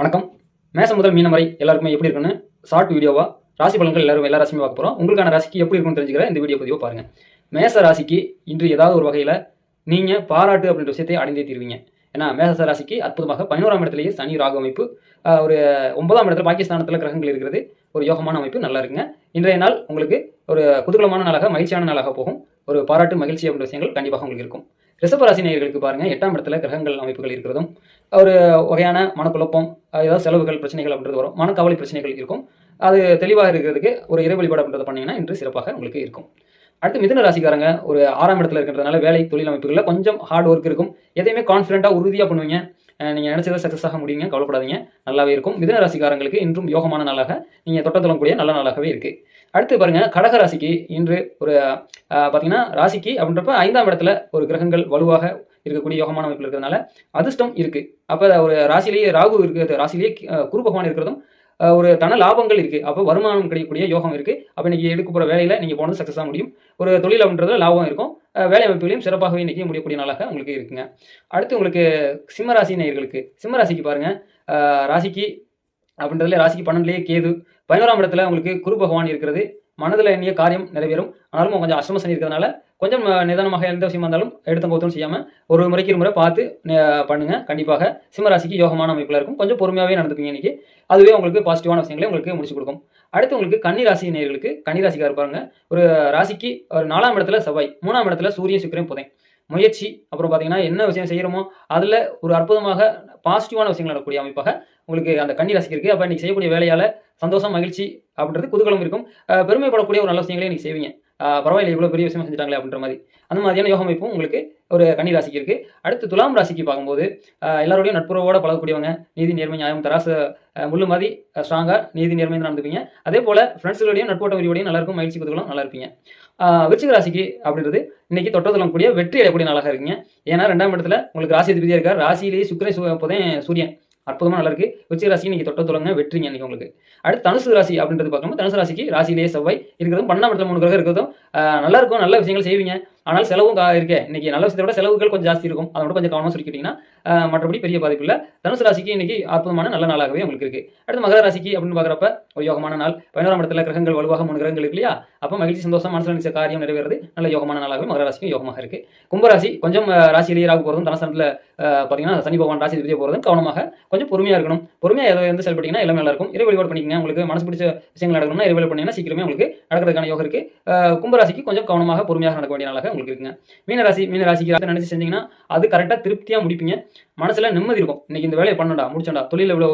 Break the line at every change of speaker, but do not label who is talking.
வணக்கம். மேசம் முதல் மீனம் வரை எல்லாருக்குமே எப்படி இருக்குன்னு ஷார்ட் வீடியோவா ராசி பலன்கள் எல்லாரும் எல்லா ராசியுமே பார்க்க போகிறோம் உங்களுக்கான ராசிக்கு எப்படி இருக்கும்னு தெரிஞ்சுக்கிற இந்த வீடியோ பதிவை பாருங்க. மேச ராசிக்கு இன்று ஏதாவது ஒரு வகையில் நீங்கள் பாராட்டு அப்படின்ற விஷயத்தை அடைந்தே தீர்வீங்க. ஏன்னா மேச ராசிக்கு அற்புதமாக பதினோராம் இடத்துலேயே சனி ராகு அமைப்பு ஒரு ஒன்பதாம் இடத்துல பாகிஸ்தானத்தில் கிரகங்கள் இருக்கிறது ஒரு யோகமான அமைப்பு நல்லா இருக்குங்க. இன்றைய நாள் உங்களுக்கு ஒரு குதூகலமான நாளாக மகிழ்ச்சியான நாளாக போகும். ஒரு பாராட்டு மகிழ்ச்சி அப்படின்ற விஷயங்கள் கண்டிப்பாக உங்களுக்கு இருக்கும். ரிஷபராசி நேயர்களுக்கு பாருங்க எட்டாம் இடத்துல கிரகங்கள் அமைப்புகள் இருக்கிறதும் ஒரு வகையான மனக்குழப்பம் ஏதாவது செலவுகள் பிரச்சனைகள் அப்படின்றது வரும். மனக்கவலை பிரச்சனைகள் இருக்கும். அது தெளிவாக இருக்கிறதுக்கு ஒரு இறை வழிபாடு அப்படின்றத பண்ணீங்கன்னா இன்று சிறப்பாக உங்களுக்கு இருக்கும். அடுத்து மிதன ராசிக்காரங்க ஒரு ஆறாம் இடத்துல இருக்கிறதுனால வேலை தொழில் அமைப்புகளில் கொஞ்சம் ஹார்ட் ஒர்க் இருக்கும். எதையுமே கான்ஃபிடென்ட்டாக உறுதியாக பண்ணுவீங்க. நீங்கள் நினைச்சதை சக்ஸஸ் ஆக முடியுங்க கவலைப்படாதீங்க. நல்லாவே இருக்கும். மிதன ராசிக்காரங்களுக்கு இன்றும் யோகமான நாளாக நீங்கள் தொட்ட கூடிய நல்ல நாளாகவே இருக்குது அடுத்து பாருங்க கடக ராசிக்கு இன்று ஒரு பார்த்தீங்கன்னா ராசிக்கு அப்படின்றப்ப ஐந்தாம் இடத்துல ஒரு கிரகங்கள் வலுவாக இருக்கக்கூடிய யோகமான அமைப்பில் இருக்கிறதுனால அதிர்ஷ்டம் இருக்கு. அப்போ ஒரு ராசிலேயே ராகு இருக்கிறது ராசிலேயே குரு பகவான் இருக்கிறதும் ஒரு தன லாபங்கள் இருக்கு. அப்போ வருமானம் கிடைக்கக்கூடிய யோகம் இருக்கு. அப்போ இன்னைக்கு எடுக்க போகிற வேலையில நீங்கள் போனது சக்ஸஸ் ஆக முடியும். ஒரு தொழில் அப்படின்றதுல லாபம் இருக்கும். வேலை அமைப்புகளையும் சிறப்பாகவே இன்னைக்கு முடியக்கூடிய நாளாக உங்களுக்கு இருக்குங்க. அடுத்து உங்களுக்கு சிம்மராசி நேயர்களுக்கு சிம்மராசிக்கு பாருங்கள் பாருங்க. ராசிக்கு அப்படின்றதுல ராசிக்கு பன்னெண்டுலேயே கேது. பதினோராம் இடத்துல உங்களுக்கு குரு பகவான் இருக்கிறது. மனதில் எண்ணிய காரியம் நிறைவேறும். ஆனாலும் கொஞ்சம் அஷ்டம சனி இருக்கிறதுனால கொஞ்சம் நிதானமாக எந்த விஷயமா இருந்தாலும் எடுத்த கோத்தம் செய்யாம ஒரு முறைக்கு ஒரு முறை பார்த்து பண்ணுங்க. கண்டிப்பாக சிம்மராசிக்கு யோகமான அமைப்பில் இருக்கும். கொஞ்சம் பொறுமையாகவே நடந்துப்பீங்க இன்னைக்கு. அதுவே உங்களுக்கு பாசிட்டிவான விஷயங்களை உங்களுக்கு முடிச்சு கொடுக்கும். அடுத்து உங்களுக்கு கன்னி ராசி நேயர்களுக்கு கன்னி ராசிக்கார பாருங்க. ஒரு ராசிக்கு ஒரு நாலாம் இடத்துல செவ்வாய் மூணாம் இடத்துல சூரியன் சுக்கரன் புதையும் முயற்சி அப்புறம் பார்த்தீங்கன்னா என்ன விஷயம் செய்கிறோமோ அதில் ஒரு அற்புதமாக பாசிட்டிவான விஷயங்கள் நடக்கக்கூடிய அமைப்பாக உங்களுக்கு அந்த கன்னி ராசிக்கு இருக்குது அப்போ இன்றைக்கி செய்யக்கூடிய வேலையால் சந்தோஷம் மகிழ்ச்சி அப்படின்றது குதூகலம் இருக்கும். பெருமைப்படக்கூடிய ஒரு நல்ல விஷயங்களே இன்றைக்கி செய்வீங்க. பரவாயில்ல இவ்வளோ பெரிய விஷயம் செஞ்சுட்டாங்களே அப்படின்ற மாதிரி. அந்த மாதிரியான யோக அமைப்பும் உங்களுக்கு ஒரு கன்னி ராசிக்கு இருக்குது அடுத்து துலாம் ராசிக்கு பார்க்கும்போது எல்லாரோடையும் நட்புறவோட பழகக்கூடியவங்க நீதி நேர்மை நியாயம் தராசு முள்ளு மாதிரி ஸ்ட்ராங்காக நீதி நேர்மை நடந்துப்பீங்க. அதே போல் ஃப்ரெண்ட்ஸுகளோடையும் நட்போட்ட விரிவோடையும் நல்லா இருக்கும் மகிழ்ச்சி குதூகலம் நல்லா இருப்பீங்க விருச்சிக ராசிக்கு அப்படின்றது இன்னைக்கு தொட்டதுலம் கூடிய வெற்றி அடையக்கூடிய நாளாக இருக்குங்க. ஏன்னா ரெண்டாம் இடத்துல உங்களுக்கு ராசி அதிபதியாக இருக்கார். ராசியிலேயே சுக்கரை சு- சூரியன். அற்புதமாக நல்லா இருக்குது விருச்சிக ராசிக்கு இன்னைக்கு தொட்ட தொடங்க வெற்றிங்க இன்னைக்கு உங்களுக்கு. அடுத்து தனுசு ராசி அப்படின்றது பார்க்கும்போது தனுசு ராசிக்கு ராசியிலேயே செவ்வாய் இருக்கிறதும் பன்னெண்டாம் இடத்துல மூணு கிரகம் இருக்கிறதும் நல்லா இருக்கும் நல்ல விஷயங்கள் செய்வீங்க. ஆனால் செலவும் கா- இருக்கே. இன்னைக்கு நல்ல விஷயத்தை விட செலவுகள் கொஞ்சம் ஜாஸ்தி இருக்கும். அதை மட்டும் கொஞ்சம் கவனமாக சுருக்கிட்டீங்கன்னா மற்றபடி பெரிய பாதிப்பு இல்லை. தனுசு ராசிக்கு இன்னைக்கு அற்புதமான நல்ல நாளாகவே உங்களுக்கு இருக்குது அடுத்து மகர ராசிக்கு அப்படின்னு பார்க்குறப்ப ஒரு யோகமான நாள். பதினோராம் இடத்துல கிரகங்கள் வலுவாக மூணு கிரகங்கள் இருக்கு இல்லையா? அப்போ மகிழ்ச்சி சந்தோஷம் மனசில் நினைச்ச காரியம் நிறைவேறது நல்ல யோகமான நாளாகவே மகர ராசிக்கும் யோகமாக இருக்கு. கும்பராசி கொஞ்சம் ஆஹ் ராசியிலேயே ராகு போகிறதும் தனசனத்தில் பார்த்தீங்கன்னா சனி பகவான் ராசி விதிய போகிறதும் கவனமாக கொஞ்சம் பொறுமையாக இருக்கணும். பொறுமையாக எதை வந்து செயல்பட்டீங்கன்னா எல்லாமே நல்லா இருக்கும். இறை வழிபாடு பண்ணிக்கங்க. உங்களுக்கு மனசு பிடிச்ச விஷயங்கள் நடக்கணும்னா இறை வழிபாடு சீக்கிரமே உங்களுக்கு நடக்கிறதுக்கான யோகம் இருக்கு. கும்பராசிக்கு கொஞ்சம் கவனமாக பொறுமையாக நடக்க வேண்டிய நாளாக உங்களுக்கு இருக்குங்க. மீனராசி மீனராசிக்கு அதை நினைச்சு செஞ்சீங்கன்னா அது கரெக்டாக திருப்தியாக முடிப்பீங்க. மனசுல நிம்மதி இருக்கும். இன்னைக்கு இந்த வேலையை பண்ணடா முடிச்சோண்டா தொழில இவ்வளோ